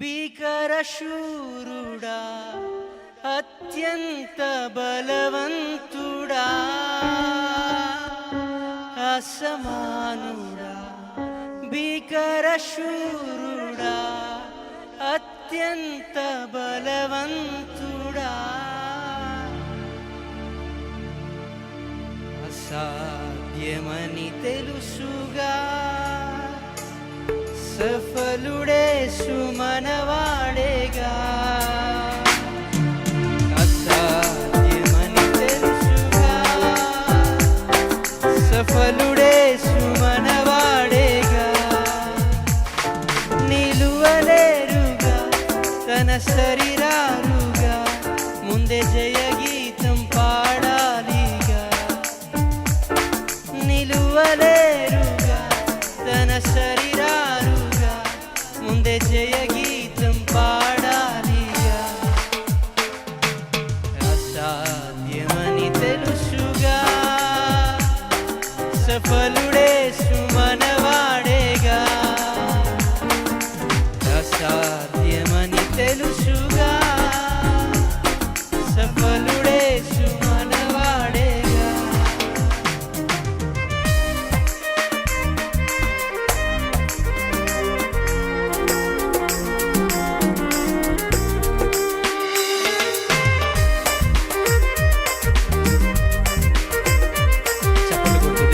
భీకరశూరుడా అత్యంత బలవంతుడా అసమానుడా భీకరశూరుడా అత్యంత బలవంతుడా. అసాధ్యమని తెలుసుగా సఫలుడే సుమనవాడేగా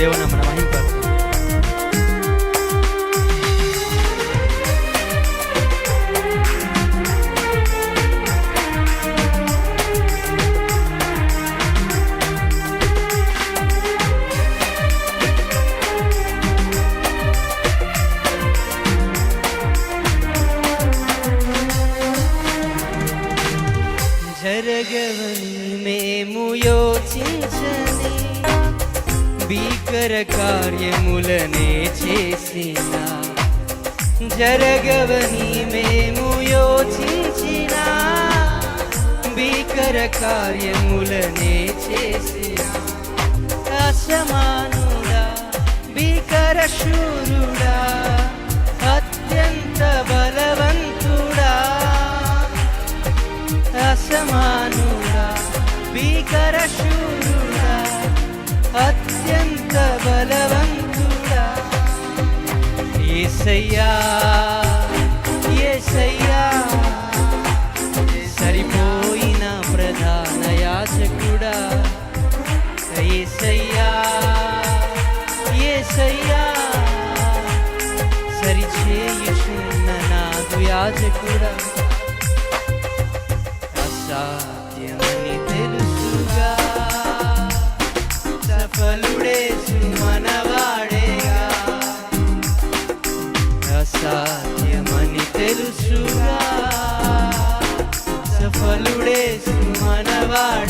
చప్పట్లు కొడుతూ దేవునామన మహింపరుస్తూ జరగవని మేము యోచించని భీకర కార్యములనే చేసిన. జరగవని మేము యోచించిన. భీకర కార్యములనే చేసిన. అసమానుడా భీకర శూరుడా అత్యంత బలవంతుడా. అసమానుడా భీకర శూరుడా బలవంతుడా? ఏసయ్యా ఏసయ్యా సరిపోయిన ప్రధాన యాచకుడా ఏసయ్యా ఏసయ్యా సరిచేయుచున్న నాకు యాజకుడా? అసాధ్యమని తెలుసుగా సఫలుడే సుమనవాడేగా అసాధ్యమని తెలుసుగా. సఫలుడే సుమనవాడేగా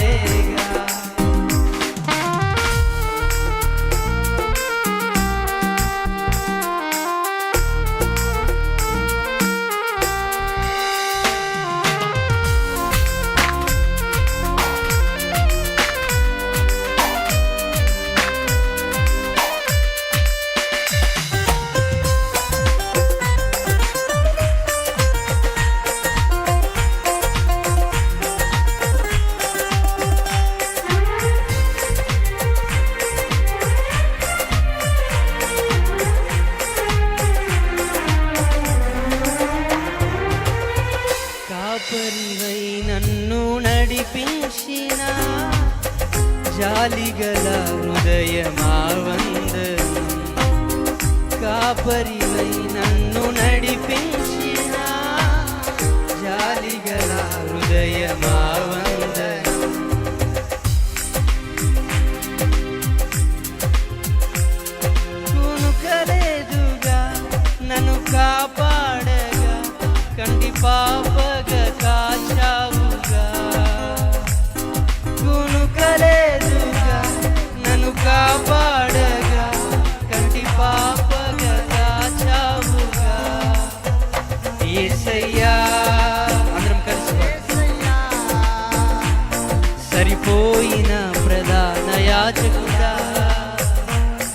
నడిపించిన జాలిగల హృదయమా వందనం కాపరివై నన్ను నడిపించిన జాలిగల హృదయమా వందనం కునుకలేదుగా నన్ను కాపాడగా కండిపా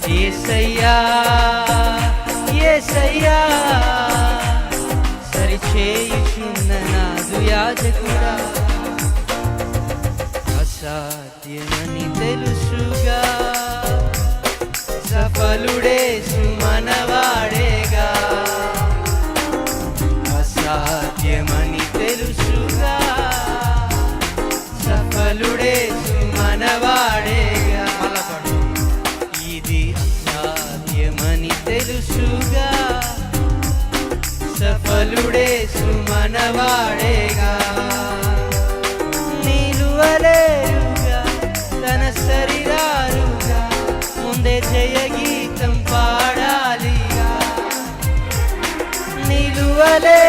ఏసయ్యా ఏసయ్యా సరిచేయు యాజకుడా. అసాధ్యమని తెలుసుగా సఫలుడే సుమనవాడేగా. అసాధ్యమని తెలుసుగా సఫలుడే సుమనవాడే. తెలుసుగా సఫలుడే సుమనవాడేగా. నిలువలేరుగా తన శరీరాలుగా ముందే జయ గీతం పాడాలిగా. నిలువలే